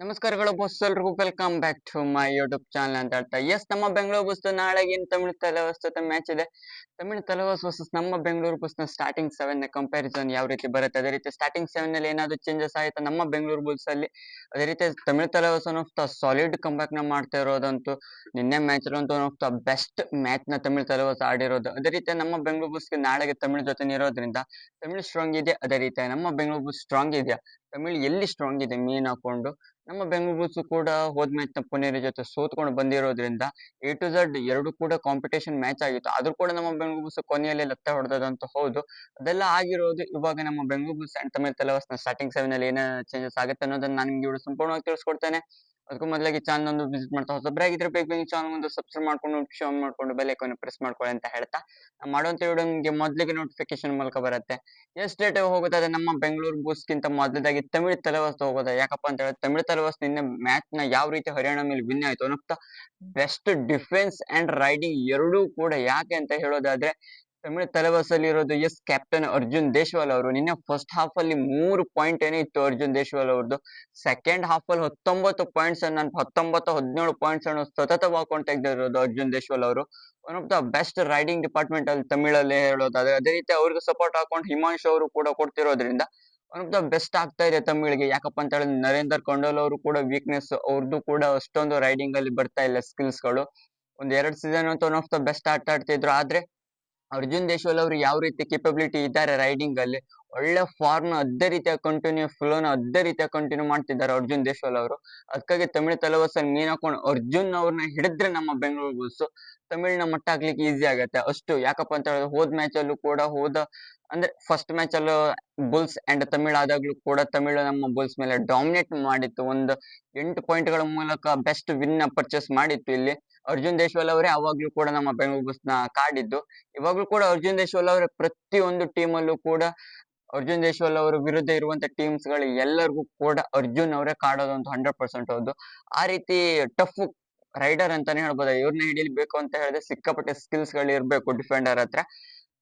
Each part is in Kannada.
ನಮಸ್ಕಾರಗಳು ಬಸ್ ಎಲ್ರಿಗೂ. Welcome back to my YouTube channel ಅಂತ ಹೇಳ್ತಾ. ಎಸ್ ನಮ್ಮ ಬೆಂಗಳೂರು ಬಸ್ ನಾಳೆಗಿನ ತಮಿಳು ತಮಿಳ್ ತಲವಸ್ ಜೊತೆ ಮ್ಯಾಚ್ ಇದೆ. ತಮಿಳ್ ತಲವಸ್ ವರ್ಸಸ್ ನಮ್ಮ ಬೆಂಗಳೂರು ಬಸ್ನ ಸ್ಟಾರ್ಟಿಂಗ್ ಸೆವೆನ್ನ ಕಂಪ್ಯಾರಿಸನ್ ಯಾವ ರೀತಿ ಬರುತ್ತೆ? ಅದೇ ರೀತಿ ಸ್ಟಾರ್ಟಿಂಗ್ ಸೆವೆನ್ ಅಲ್ಲಿ ಏನಾದ್ರು ಚೇಂಜಸ್ ಆಯ್ತಾ? ನಮ್ಮ ಬೆಂಗಳೂರು ಬುಲ್ಸ್ ಅಲ್ಲಿ ಅದೇ ರೀತಿ Tamil Thalaivas one of the solid ಕಂಬ್ಯಾಕ್ನ ಮಾಡ್ತಾ ಇರೋದಂತೂ, ನಿನ್ನೆ ಮ್ಯಾಚ್ ಒನ್ ಆಫ್ ಬೆಸ್ಟ್ ಮ್ಯಾಚ್ನ ತಲೆ ತಲವಸ್ ಆಡಿರೋದು. ಅದೇ ರೀತಿ ನಮ್ಮ ಬೆಂಗಳೂರು ಬುಸ್ ನಾಳೆಗೆ ತಮಿಳು ಜೊತೆ ಇರೋದ್ರಿಂದ ತಮಿಳು ಸ್ಟ್ರಾಂಗ್ ಇದೆ. ಅದೇ ರೀತಿ ನಮ್ಮ ಬೆಂಗಳೂರು ಬುಸ್ ಸ್ಟ್ರಾಂಗ್ ಇದೆಯಾ? ತಮಿಳು ಎಲ್ಲಿ ಸ್ಟ್ರಾಂಗ್ ಇದೆ? ಮೀನ್ ಹಾಕೊಂಡು ನಮ್ಮ ಬೆಂಗಳೂರು ಬುಲ್ಸ್ ಕೂಡ ಹೋದ ಮ್ಯಾಚ್ನ ಪುಣೆರ ಜೊತೆ ಸೋತ್ಕೊಂಡು ಬಂದಿರೋದ್ರಿಂದ ಎ ಟು ಝಡ್ ಎರಡು ಕೂಡ ಕಾಂಪಿಟೇಷನ್ ಮ್ಯಾಚ್ ಆಗಿತ್ತು. ಆದ್ರೂ ಕೂಡ ನಮ್ಮ ಬೆಂಗಳೂರು ಬುಲ್ಸ್ ಕೊನೆಯಲ್ಲಿ ಲತ್ತ ಹೊಡೆದಂತ ಹೌದು. ಅದೆಲ್ಲ ಆಗಿರೋದು ಇವಾಗ ನಮ್ಮ Bengaluru Bulls and Tamil starting seven ಅಲ್ಲಿ ಏನ ಚೇಂಜಸ್ ಆಗುತ್ತೆ ಅನ್ನೋದನ್ನ ನಾನು ನಿಮ್ಗೆ ಇವತ್ತು ಸಂಪೂರ್ಣವಾಗಿ ತಿಳಿಸ್ಕೊಡ್ತೇನೆ. ಅದಕ್ಕೂ ಮೊದಲಾಗಿ ಚಾನಲ್ ಒಂದು ವಿಸಿಟ್ ಮಾಡ್ತಾ ಹೊಸಬ್ರಾಗಿದ್ರೆ ಬೇಗ ಬೇಗ ಚಾನಲ್ ಒಂದು ಸಬ್ಸ್ಕ್ರೈಬ್ ಮಾಡ್ಕೊಂಡು ಆನ್ ಮಾಡ್ಕೊಂಡು ಬೆಲ್ ಐಕಾನ್ ಪ್ರೆಸ್ ಮಾಡ್ಕೊಳ್ಳಿ ಅಂತ ಹೇಳ್ತಾ ನಾವು ಮಾಡುವಂತ ವಿಡಿಯೋ ನಿಮಗೆ ಮೊದಲಿಗೆ ನೋಟಿಫಿಕೇಶನ್ ಮೂಲಕ ಬರುತ್ತೆ. ಎಷ್ಟು ಡೇಟ್ ಹೋಗೋದಾದ್ರೆ ನಮ್ಮ ಬೆಂಗಳೂರು ಬೂಸ್ಗಿಂತ ಮೊದಲಾಗಿ ತಮಿಳು ತಲವಾಸ್ ಹೋಗೋದ. ಯಾಕಪ್ಪ ಅಂತ ಹೇಳಿದ್ರೆ ತಮಿಳು ತಲವಾಸ್ ನಿನ್ನೆ ಮ್ಯಾಚ್ನ ಯಾವ ರೀತಿ ಹರಿಯಾಣ ಮೇಲೆ ವಿನ್ ಆಯ್ತು ಅನ್ನೋಕ್ತ ಬೆಸ್ಟ್ ಡಿಫೆನ್ಸ್ ಅಂಡ್ ರೈಡಿಂಗ್ ಎರಡೂ ಕೂಡ ಯಾಕೆ ಅಂತ ಹೇಳೋದಾದ್ರೆ ತಮಿಳ್ ತಲೆಬಸಲ್ಲಿರೋದು ಎಸ್ ಕ್ಯಾಪ್ಟನ್ ಅರ್ಜುನ್ ದೇಶವಾಲ್ ಅವರು. ನಿನ್ನೆ ಫಸ್ಟ್ ಹಾಫ್ ಅಲ್ಲಿ ಮೂರು ಪಾಯಿಂಟ್ ಏನೇ ಇತ್ತು ಅರ್ಜುನ್ ದೇಶವಾಲ್ ಅವ್ರದ್ದು ಸೆಕೆಂಡ್ ಹಾಫ್ ಅಲ್ಲಿ ಹತ್ತೊಂಬತ್ತು ಪಾಯಿಂಟ್ಸ್ ಅನ್ನ, ಹತ್ತೊಂಬತ್ತು, ಹದಿನೇಳು ಪಾಯಿಂಟ್ಸ್ ಅನ್ನು ಸತತವಾಗಿ ತೆಗೆದಿರೋದು ಅರ್ಜುನ್ ದೇಶವಾಲ್ ಅವರು. One of the best raiding department ಅಲ್ಲಿ ತಮಿಳಲ್ಲಿ ಹೇಳೋದಾದ್ರೆ ಅದೇ ರೀತಿ ಅವ್ರಿಗೆ ಸಪೋರ್ಟ್ ಹಾಕೊಂಡು ಹಿಮಾಂಶು ಅವರು ಕೂಡ ಕೊಡ್ತಿರೋದ್ರಿಂದ ಒನ್ ಆಫ್ ದ ಬೆಸ್ಟ್ ಆಗ್ತಾ ಇದೆ ತಮಿಳಿಗೆ. ಯಾಕಪ್ಪ ಅಂತ ಹೇಳಿದ್ರೆ ನರೇಂದರ್ ಕೊಂಡೋಲ್ ಅವರು ಕೂಡ ವೀಕ್ನೆಸ್ ಅವ್ರದ್ದು ಕೂಡ ಅಷ್ಟೊಂದು ರೈಡಿಂಗ್ ಅಲ್ಲಿ ಬರ್ತಾ ಇಲ್ಲ ಸ್ಕಿಲ್ಸ್ಗಳು. ಒಂದ್ ಎರಡ್ ಸೀಸನ್ ಅಂತ ಒನ್ ಆಫ್ ದ ಬೆಸ್ಟ್ ಆಟ ಆಡ್ತಿದ್ರು ಆದ್ರೆ ಅರ್ಜುನ್ ದೇಶವಾಲ್ ಅವರು ಯಾವ ರೀತಿ ಕೇಪಬಿಲಿಟಿ ಇದ್ದಾರೆ ರೈಡಿಂಗ್ ಅಲ್ಲಿ, ಒಳ್ಳೆ ಫಾರ್ಮ್ ಅದೇ ರೀತಿಯ ಕಂಟಿನ್ಯೂ ಫ್ಲೋನ ಅದೇ ರೀತಿಯ ಕಂಟಿನ್ಯೂ ಮಾಡ್ತಿದ್ದಾರೆ ಅರ್ಜುನ್ ದೇಶವಾಲ್ ಅವರು. ಅದಕ್ಕಾಗಿ ತಮಿಳು ತಲವಸಲ್ಲಿ ಮೀನ್ ಹಾಕೊಂಡು ಅರ್ಜುನ್ ಅವ್ರನ್ನ ಹಿಡಿದ್ರೆ ನಮ್ಮ ಬೆಂಗಳೂರು ಬುಲ್ಸ್ ತಮಿಳ್ನ ಮಟ್ಟ ಹಾಕ್ಲಿಕ್ಕೆ ಈಸಿ ಆಗತ್ತೆ. ಅಷ್ಟು ಯಾಕಪ್ಪ ಅಂತ ಹೇಳಿದ್ರೆ ಹೋದ್ ಮ್ಯಾಚ್ ಅಲ್ಲೂ ಕೂಡ ಹೋದ, ಅಂದ್ರೆ ಫಸ್ಟ್ ಮ್ಯಾಚ್ ಅಲ್ಲೂ ಬುಲ್ಸ್ ಅಂಡ್ ತಮಿಳ್ ಆದಾಗ್ಲೂ ಕೂಡ ತಮಿಳು ನಮ್ಮ ಬುಲ್ಸ್ ಮೇಲೆ ಡಾಮಿನೇಟ್ ಮಾಡಿತ್ತು. ಒಂದು ಎಂಟು ಪಾಯಿಂಟ್ಗಳ ಮೂಲಕ ಬೆಸ್ಟ್ ವಿನ್ ಪರ್ಚೇಸ್ ಮಾಡಿತ್ತು ಇಲ್ಲಿ. ಅರ್ಜುನ್ ದೇಶ್ವಾಲ್ ಅವರೇ ಅವಾಗ್ಲೂ ಕೂಡ ನಮ್ಮ ಬೆಂಗಳೂರು ಬುಲ್ಸ್ನ ಕಾಡಿದ್ದು. ಇವಾಗ್ಲೂ ಕೂಡ ಅರ್ಜುನ್ ದೇಶ್ವಾಲ್ ಅವರೇ ಪ್ರತಿಯೊಂದು ಟೀಮ್ ಅಲ್ಲೂ ಕೂಡ ಅರ್ಜುನ್ ದೇಶ್ವಾಲ್ ಅವರ ವಿರುದ್ಧ ಇರುವಂತ ಟೀಮ್ಸ್ಗಳು ಎಲ್ಲರಿಗೂ ಕೂಡ ಅರ್ಜುನ್ ಅವರೇ ಕಾಡೋದಂತ ಹಂಡ್ರೆಡ್ ಪರ್ಸೆಂಟ್ ಹೌದು. ಆ ರೀತಿ ಟಫ್ ರೈಡರ್ ಅಂತಾನೆ ಹೇಳ್ಬೋದು. ಇವ್ರನ್ನ ಹಿಡಿಬೇಕು ಅಂತ ಹೇಳಿದ್ರೆ ಸಿಕ್ಕಾಪಟ್ಟೆ ಸ್ಕಿಲ್ಸ್ಗಳು ಇರ್ಬೇಕು ಡಿಫೆಂಡರ್ ಹತ್ರ.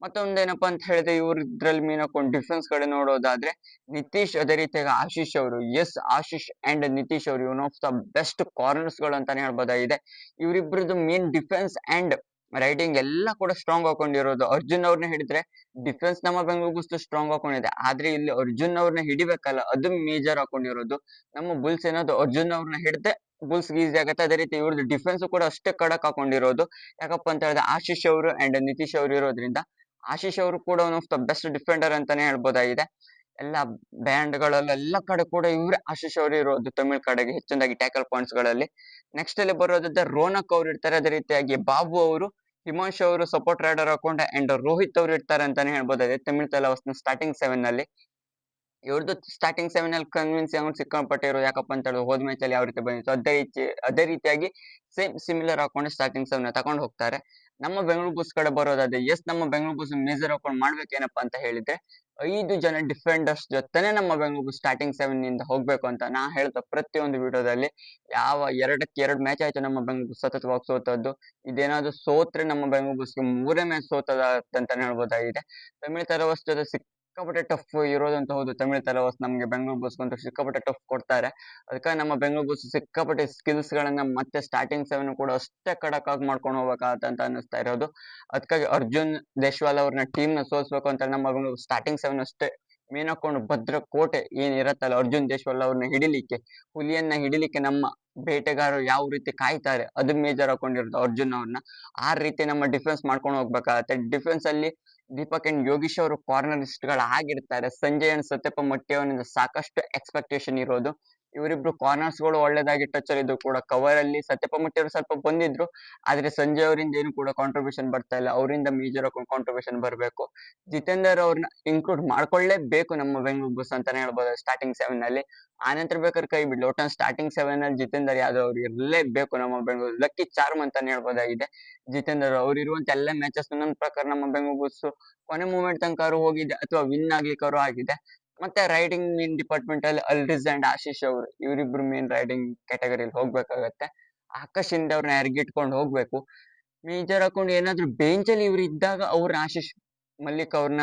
ಮತ್ತೊಂದೇನಪ್ಪಾ ಅಂತ ಹೇಳಿದ್ರೆ ಇವ್ರ ಇದ್ರಲ್ಲಿ ಮೀನ್ ಹಾಕೊಂಡು ಡಿಫೆನ್ಸ್ ಕಡೆ ನೋಡೋದಾದ್ರೆ ನಿತೀಶ್ ಅದೇ ರೀತಿಯಾಗಿ ಆಶೀಶ್ ಅವರು. ಎಸ್ ಆಶೀಶ್ ಅಂಡ್ ನಿತೀಶ್ ಅವರು ಒನ್ ಆಫ್ ದ ಬೆಸ್ಟ್ ಕಾರ್ನರ್ಸ್ಗಳು ಅಂತಾನೆ ಹೇಳ್ಬೋದಾಗಿದೆ. ಇವರಿಬ್ಬರದ್ದು ಮೇನ್ ಡಿಫೆನ್ಸ್ ಅಂಡ್ ರೈಟಿಂಗ್ ಎಲ್ಲ ಕೂಡ ಸ್ಟ್ರಾಂಗ್ ಹಾಕೊಂಡಿರೋದು ಅರ್ಜುನ್ ಅವ್ರನ್ನ ಹಿಡಿದ್ರೆ ಡಿಫೆನ್ಸ್ ನಮ್ಮ ಬೆಂಗಳೂರು ಸ್ಟ್ರಾಂಗ್ ಹಾಕೊಂಡಿದೆ ಆದ್ರೆ ಇಲ್ಲಿ ಅರ್ಜುನ್ ಅವ್ರನ್ನ ಹಿಡಿಬೇಕಲ್ಲ, ಅದು ಮೇಜರ್ ಹಾಕೊಂಡಿರೋದು ನಮ್ಮ ಬುಲ್ಸ್ ಏನಾದ್ರು ಅರ್ಜುನ್ ಅವ್ರನ್ನ ಹಿಡಿದ್ರೆ ಬುಲ್ಸ್ ಈಸಿ ಆಗುತ್ತೆ. ಅದೇ ರೀತಿ ಇವ್ರದ್ದು ಡಿಫೆನ್ಸ್ ಕೂಡ ಅಷ್ಟೇ ಕಡಕ್ ಹಾಕೊಂಡಿರೋದು ಯಾಕಪ್ಪ ಅಂತ ಹೇಳಿದ್ರೆ ಆಶೀಶ್ ಅವರು ಅಂಡ್ ನಿತೀಶ್ ಅವರು ಇರೋದ್ರಿಂದ ಆಶೀಶ್ ಅವರು ಕೂಡ one of the best defender ಅಂತಾನೆ ಹೇಳ್ಬೋದಾಗಿದೆ. ಎಲ್ಲ ಬ್ಯಾಂಡ್ ಎಲ್ಲ ಕಡೆ ಕೂಡ ಇವ್ರೆ ಆಶೀಶ್ ಅವರು ಇರೋದು ತಮಿಳ್ ಕಡೆಗೆ ಹೆಚ್ಚಿನದಾಗಿ ಟ್ಯಾಕಲ್ ಪಾಯಿಂಟ್ಸ್ಗಳಲ್ಲಿ. ನೆಕ್ಸ್ಟ್ ಅಲ್ಲಿ ಬರೋದಿದ್ದ ರೋನಕ್ ಅವ್ರು ಇರ್ತಾರೆ ಅದೇ ರೀತಿಯಾಗಿ ಬಾಬು ಅವರು, ಹಿಮಾಂಶ್ ಅವರು ಸಪೋರ್ಟ್ ರೈಡರ್ ಹಾಕೊಂಡ ಅಂಡ್ ರೋಹಿತ್ ಅವ್ರು ಇರ್ತಾರೆ ಅಂತಾನೆ ಹೇಳ್ಬೋದಾಗಿದೆ ತಮಿಳ್ ತಲವಾಸ್ನ ಸ್ಟಾರ್ಟಿಂಗ್ ಸೆವೆನ್ನಲ್ಲಿ. ಇವ್ರದ್ದು ಸ್ಟಾರ್ಟಿಂಗ್ ಸೆವೆನ್ ಅಲ್ಲಿ ಕನ್ವಿನ್ಸ್ ಅವ್ರು ಸಿಕ್ಕಾಪಟ್ಟಿರೋ ಯಾಕಪ್ಪ ಅಂತ ಹೇಳಿದ್ರೆ ಹೋದ ಮ್ಯಾಚ್ ಅಲ್ಲಿ ಯಾವ ರೀತಿ ಬಂದಿತ್ತು ಅದೇ ರೀತಿ, ಅದೇ ರೀತಿಯಾಗಿ ಸೇಮ್ ಸಿಮಿಲರ್ ಹಾಕೊಂಡು ಸ್ಟಾರ್ಟಿಂಗ್ ಸೆವೆನ್ ತಗೊಂಡು ಹೋಗ್ತಾರೆ. ನಮ್ಮ ಬೆಂಗಳೂರು ಬುಸ್ ಕಡೆ ಬರೋದಾದ್ರೆ ಎಸ್ ನಮ್ಮ ಬೆಂಗಳೂರು ಬುಸ್ ಮೇಜರ್ ಹಾಕೊಂಡು ಮಾಡ್ಬೇಕೇನಪ್ಪ ಅಂತ ಹೇಳಿದ್ರೆ, ಐದು ಜನ ಡಿಫೆಂಡರ್ಸ್ ಜೊತೆನೆ ನಮ್ಮ ಬೆಂಗಳೂರು ಸ್ಟಾರ್ಟಿಂಗ್ ಸೆವೆನ್ನಿಂದ ಹೋಗ್ಬೇಕು ಅಂತ ನಾ ಹೇಳ್ತಾ ಪ್ರತಿಯೊಂದು ವಿಡಿಯೋದಲ್ಲಿ. ಯಾವ ಎರಡಕ್ಕೆ ಎರಡು ಮ್ಯಾಚ್ ಆಯ್ತು ನಮ್ಮ ಬೆಂಗಳೂರು ಸತತವಾಗಿ ಸೋತದ್ದು, ಇದೇನಾದ್ರು ಸೋತ್ರೆ ನಮ್ಮ ಬೆಂಗಳೂರು ಮೂರೇ ಮ್ಯಾಚ್ ಸೋತದ ಅಂತಾನೆ ಹೇಳ್ಬೋದಾಗಿದೆ. ತಮಿಳ್ ತರವಸ್ ಜೊತೆ ಸಿಕ್ಕಾಪಟ್ಟೆ ಟಫ್ ಇರೋದಂತ ಹೌದು. ತಮಿಳ್ ತಲವಾಸ್ ನಮಗೆ ಬೆಂಗಳೂರು ಬಸ್ ಅಂತ ಸಿಕ್ಕಾಪಟ್ಟೆ ಟಫ್ ಕೊಡ್ತಾರೆ. ಅದಕ್ಕೆ ನಮ್ಮ ಬೆಂಗಳೂರು ಬಸ್ ಸಿಕ್ಕಾಪಟ್ಟೆ ಸ್ಕಿಲ್ಸ್ ಗಳನ್ನ ಮತ್ತೆ ಸ್ಟಾರ್ಟಿಂಗ್ ಸೆವೆನ್ ಕೂಡ ಅಷ್ಟೇ ಕಡಕ್ ಆಗಿ ಮಾಡ್ಕೊಂಡು ಹೋಗ್ಬೇಕಾಗತ್ತ ಅನಿಸ್ತಾ ಇರೋದು. ಅದಕ್ಕಾಗಿ ಅರ್ಜುನ್ ದೇಶವಾಲ್ ಅವ್ರನ್ನ ಟೀಮ್ನ ಸೋಲ್ಸ್ಬೇಕು ಅಂತ ನಮ್ಮ ಬೆಂಗಳೂರು ಸ್ಟಾರ್ಟಿಂಗ್ ಸೆವೆನ್ ಅಷ್ಟೇ ಮೇನ್ ಹಾಕೊಂಡು ಭದ್ರ ಕೋಟೆ ಏನ್ ಇರತ್ತಲ್ಲ ಅರ್ಜುನ್ ದೇಶವಾಲ್ ಅವ್ರನ್ನ ಹಿಡಿಲಿಕ್ಕೆ, ಹುಲಿಯನ್ನ ಹಿಡಿಲಿಕ್ಕೆ ನಮ್ಮ ಬೇಟೆಗಾರರು ಯಾವ ರೀತಿ ಕಾಯ್ತಾರೆ ಅದು ಮೇಜರ್ ಹಾಕೊಂಡಿರೋದು ಅರ್ಜುನ್ ಅವ್ರನ್ನ ಆ ರೀತಿ ನಮ್ಮ ಡಿಫೆನ್ಸ್ ಮಾಡ್ಕೊಂಡು ಹೋಗ್ಬೇಕಾಗತ್ತೆ. ಡಿಫೆನ್ಸ್ ಅಲ್ಲಿ ದೀಪಕ್ ಅಂಡ್ ಯೋಗೀಶ್ ಅವರು ಕಾರ್ನರಿಸ್ಟ್ಗಳು ಆಗಿರ್ತಾರೆ ಸಂಜಯ್ ಅಂಡ್ ಸತ್ಯಪ್ಪ ಮೊಟ್ಟೆ ಅವನಿಂದ ಸಾಕಷ್ಟು ಎಕ್ಸ್ಪೆಕ್ಟೇಷನ್ ಇರೋದು. ಇವರಿಬ್ರು ಕಾರ್ನರ್ಸ್ಗಳು ಒಳ್ಳೆದಾಗಿ ಟಚ್ ಅಲ್ಲಿದ್ದು ಕೂಡ ಕವರ್ ಅಲ್ಲಿ ಸತ್ಯಪ್ಪ ಅವರು ಸ್ವಲ್ಪ ಬಂದಿದ್ರು, ಆದ್ರೆ ಸಂಜಯ್ ಅವರಿಂದ ಏನು ಕೂಡ ಕಾಂಟ್ರಿಬ್ಯೂಷನ್ ಬರ್ತಾ ಇಲ್ಲ. ಅವರಿಂದ ಮೇಜರ್ ಕಾಂಟ್ರಿಬ್ಯೂಷನ್ ಬರಬೇಕು. ಜಿತೇಂದರ್ ಅವ್ರನ್ನ ಇನ್ಕ್ಲೂಡ್ ಮಾಡ್ಕೊಳ್ಳೇಬೇಕು ನಮ್ಮ ಬೆಂಗಳೂರು ಬಸ್ ಅಂತಾನೆ ಹೇಳ್ಬೋದು ಸ್ಟಾರ್ಟಿಂಗ್ ಸೆವೆನ್ನಲ್ಲಿ ಆನಂತರ ಬೇಕಾದ್ರೆ ಕೈ ಬಿಡ್ಲಿ. ಒಟ್ಟ ಸ್ಟಾರ್ಟಿಂಗ್ ಸೆವೆನ್ ಅಲ್ಲಿ ಜಿತೇಂದರ್ ಯಾದವ್ ಅವ್ರು ಇರ್ಲೇಬೇಕು ನಮ್ಮ ಬೆಂಗಳೂರು ಲಕ್ಕಿ ಚಾರ್ಮ್ ಅಂತಾನೆ ಹೇಳ್ಬೋದಾಗಿದೆ. ಜಿತೇಂದರ್ ಅವ್ರು ಇರುವಂತ ಎಲ್ಲ ಮ್ಯಾಚಸ್ ನನ್ನ ಪ್ರಕಾರ ನಮ್ಮ ಬೆಂಗಳೂರು ಬಸ್ ಕೊನೆ ಮೂಮೆಂಟ್ ತನಕ ಹೋಗಿದೆ ಅಥವಾ ವಿನ್ ಆಗ್ಲಿಕ್ಕೆ ಆಗಿದೆ. ಮತ್ತೆ ರೈಡಿಂಗ್ ಇನ್ ಡಿಪಾರ್ಟ್ಮೆಂಟ್ ಅಲ್ಲಿ ಅಲ್ರಿಸ್ ಅಂಡ್ ಆಶೀಶ್ ಅವರು, ಇವರಿಬ್ರು ಮೇನ್ ರೈಡಿಂಗ್ ಕ್ಯಾಟಗರಿಲಿ ಹೋಗ್ಬೇಕಾಗತ್ತೆ. ಆಕಾಶ್ ಇಂದ ಅವ್ರನ್ನ ಎರ್ಗಿಟ್ಕೊಂಡು ಹೋಗ್ಬೇಕು. ಮೇಜರ್ ಹಾಕೊಂಡು ಏನಾದ್ರು ಬೆಂಚ್ ಅಲ್ಲಿ ಇವ್ರು ಇದ್ದಾಗ ಅವ್ರ ಆಶೀಶ್ ಮಲ್ಲಿಕ್ ಅವ್ರನ್ನ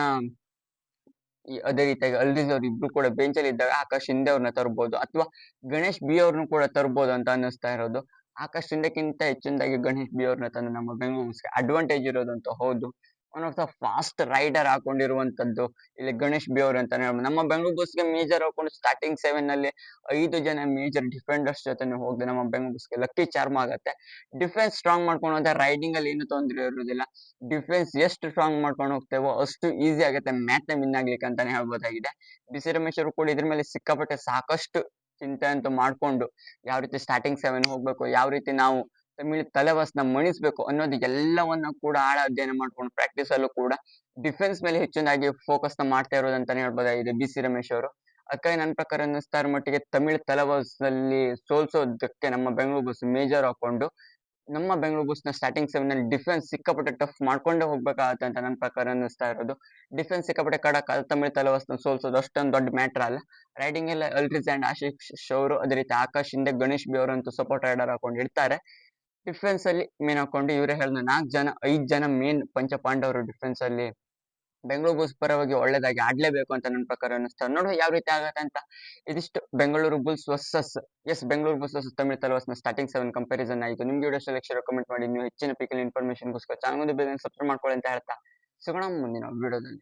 ಅದೇ ರೀತಿಯಾಗಿ ಅಲ್ರಿಜ್ ಅವ್ರು ಇಬ್ರು ಕೂಡ ಬೆಂಚ್ ಅಲ್ಲಿ ಇದ್ದಾಗ ಆಕಾಶ್ ಹಿಂದೆ ಅವ್ರನ್ನ ತರ್ಬೋದು ಅಥವಾ ಗಣೇಶ್ ಬಿ ಅವ್ರನ್ನು ಕೂಡ ತರ್ಬೋದು ಅಂತ ಅನ್ನಿಸ್ತಾ ಇರೋದು. ಆಕಾಶ್ ಹಿಂದೆಕ್ಕಿಂತ ಹೆಚ್ಚಿನದಾಗಿ ಗಣೇಶ್ ಬಿ ಅವ್ರನ್ನ ತಂದು ನಮ್ಮ ಬೆಂಗಳೂರು ಅಡ್ವಾಂಟೇಜ್ ಇರೋದಂತ ಹೌದು. One of the fast raider ಹಾಕೊಂಡಿರುವಂತದ್ದು ಇಲ್ಲಿ ಗಣೇಶ್ ಬಿ ಅಂತ ಅಂತಾನೆ ನಮ್ಮ ಬೆಂಗಳೂರು ಗೆ ಮೇಜರ್ ಹಾಕೊಂಡು ಸ್ಟಾರ್ಟಿಂಗ್ ಸೆವೆನ್ನಲ್ಲಿ ಐದು ಜನ ಮೇಜರ್ ಡಿಫೆಂಡರ್ಸ್ ಜೊತೆ ಹೋಗಿದೆ ನಮ್ಮ ಬೆಂಗಳೂರು ಗೆ ಲಕ್ಕಿ ಚಾರ್ಮ್ ಆಗುತ್ತೆ. ಡಿಫೆನ್ಸ್ ಸ್ಟ್ರಾಂಗ್ ಮಾಡ್ಕೊಂಡು ಹೋದ್ರೆ ರೈಡಿಂಗ್ ಅಲ್ಲಿ ಏನು ತೊಂದರೆ ಇರುವುದಿಲ್ಲ ಡಿಫೆನ್ಸ್ ಎಷ್ಟು ಸ್ಟ್ರಾಂಗ್ ಮಾಡ್ಕೊಂಡು ಹೋಗ್ತೇವೋ ಅಷ್ಟು ಈಸಿ ಆಗುತ್ತೆ. ಮ್ಯಾಚ್ನ ವಿನ್ ಆಗ್ಲಿಕ್ಕೆ ಅಂತಾನೆ ಹೇಳ್ಬೋದಾಗಿದೆ. ಬಿಸಿ ರಮೇಶ್ ಅವರು ಕೂಡ ಇದ್ರ ಮೇಲೆ ಸಿಕ್ಕಾಪಟ್ಟೆ ಸಾಕಷ್ಟು ಚಿಂತೆ ಅಂತೂ ಮಾಡ್ಕೊಂಡು ಯಾವ ರೀತಿ ಸ್ಟಾರ್ಟಿಂಗ್ ಸೆವೆನ್ ಹೋಗ್ಬೇಕು, ಯಾವ ರೀತಿ ನಾವು ತಮಿಳ್ ತಲೆವಾಸ್ನ ಮಣಿಸ್ಬೇಕು ಅನ್ನೋದು ಎಲ್ಲವನ್ನ ಕೂಡ ಆಳ ಅಧ್ಯಯನ ಮಾಡ್ಕೊಂಡು ಪ್ರಾಕ್ಟೀಸ್ ಅಲ್ಲೂ ಕೂಡ ಡಿಫೆನ್ಸ್ ಮೇಲೆ ಹೆಚ್ಚಿನಾಗಿ ಫೋಕಸ್ನ ಮಾಡ್ತಾ ಇರೋದಂತಾನೆ ಹೇಳ್ಬೋದಾಗಿದೆ. ಬಿ ಸಿ ರಮೇಶ್ ಅವರು. ಅದಕ್ಕಾಗಿ ನನ್ನ ಪ್ರಕಾರ ಅನ್ನಿಸ್ತಾರ ಮಟ್ಟಿಗೆ ತಮಿಳ್ ತಲೆವಾಸ್ನಲ್ಲಿ ಸೋಲ್ಸೋದಕ್ಕೆ ನಮ್ಮ ಬೆಂಗಳೂರು ಬಸ್ ಮೇಜರ್ ಹಾಕೊಂಡು ನಮ್ಮ ಬೆಂಗಳೂರು ಬಸ್ನ ಸ್ಟಾರ್ಟಿಂಗ್ ಸೆವೆನ್ನಲ್ಲಿ ಡಿಫೆನ್ಸ್ ಸಿಕ್ಕಾಪಟ್ಟೆ ಟಫ್ ಮಾಡ್ಕೊಂಡೇ ಹೋಗ್ಬೇಕಾಗತ್ತೆ ಅಂತ ನನ್ನ ಪ್ರಕಾರ ಅನ್ನಿಸ್ತಾ ಇರೋದು. ಡಿಫೆನ್ಸ್ ಸಿಕ್ಕಾಪಟ್ಟೆ ಕಡಕ್ ತಮಿಳ್ ತಲೆವಾಸ್ನ ಸೋಲ್ಸೋದು ಅಷ್ಟೊಂದು ದೊಡ್ಡ ಮ್ಯಾಟರ್ ಅಲ್ಲ. ರೈಡಿಂಗ್ ಎಲ್ಲ ಅಲ್ರಿಸ್ ಅಂಡ್ ಆಶಿಕ್ ಅವರು ಅದೇ ರೀತಿ ಆಕಾಶ್ ಹಿಂದೆ ಗಣೇಶ್ ಬಿ ಅವರಂತೂ ಸಪೋರ್ಟ್ ರೈಡರ್ ಹಾಕೊಂಡು ಇಡ್ತಾರೆ. ಡಿಫೆನ್ಸ್ ಅಲ್ಲಿ ಮೇನ್ ಹಾಕೊಂಡು ಇವರೇ ಹೇಳಿದ್ರು ನಾಲ್ಕು ಜನ, ಐದು ಜನ ಮೇನ್ ಪಂಚ ಪಾಂಡವರು ಡಿಫೆನ್ಸ್ ಅಲ್ಲಿ. ಬೆಂಗಳೂರು ಬುಲ್ಸ್ ಪರವಾಗಿ ಒಳ್ಳೇದಾಗಿ ಆಡ್ಲೇಬೇಕು ಅಂತ ನನ್ನ ಪ್ರಕಾರ ಅನ್ನಿಸ್ತಾರೆ ನೋಡುವ ಯಾವ ರೀತಿ ಆಗತ್ತೆ ಅಂತ. ಇದಿಷ್ಟು ಬೆಂಗಳೂರು ಬುಲ್ಸ್ ವರ್ಸಸ್ ಎಸ್ ಬೆಂಗಳೂರು ಬುಲ್ಸ್ ವರ್ಸಸ್ ತಮಿಳ್ ತಲವಾಸ್ನ ಸ್ಟಾರ್ಟಿಂಗ್ ಸೆವೆನ್ ಕಂಪಾರಿಸನ್ ಆಯಿತು ನಿಮ್ಗೆ ವಿಡಿಯೋ ಸೆಲೆಕ್ಷನ್ ಕಮೆಂಟ್ ಮಾಡಿ. ನೀವು ಹೆಚ್ಚಿನ ಪಿಕಲ್ ಇನ್ಫಾರ್ಮೇಶನ್ಗೋಸ್ಕರ ಚಾನಲ್ ಸಬ್ಸ್ಕ್ರೈಬ್ ಮಾಡ್ಕೊಳ್ಳಿ ಅಂತ ಹೇಳ್ತಾ. ಸಿಗೋಣ ಮುಂದಿನ ವಿಡಿಯೋದಲ್ಲಿ